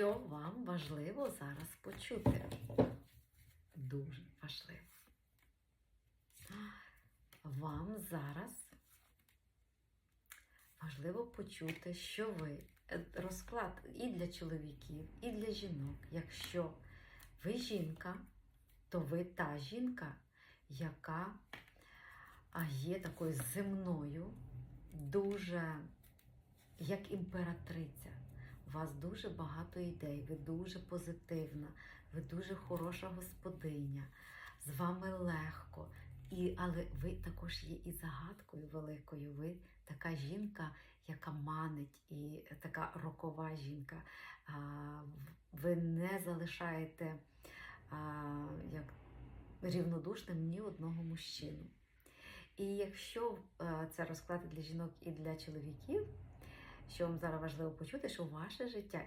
що вам важливо зараз почути? Дуже важливо. Вам зараз важливо почути, що ви е, розклад і для чоловіків, і для жінок. Якщо ви жінка, то ви та жінка, яка є такою земною, дуже як імператриця. У вас дуже багато ідей, ви дуже позитивна, ви дуже хороша господиня, з вами легко. І, але ви також є і загадкою великою. Ви така жінка, яка манить, і така рокова жінка. А, ви не залишаєте а, як рівнодушним ні одного мужчину. І якщо це розклад для жінок і для чоловіків, що вам зараз важливо почути, що ваше життя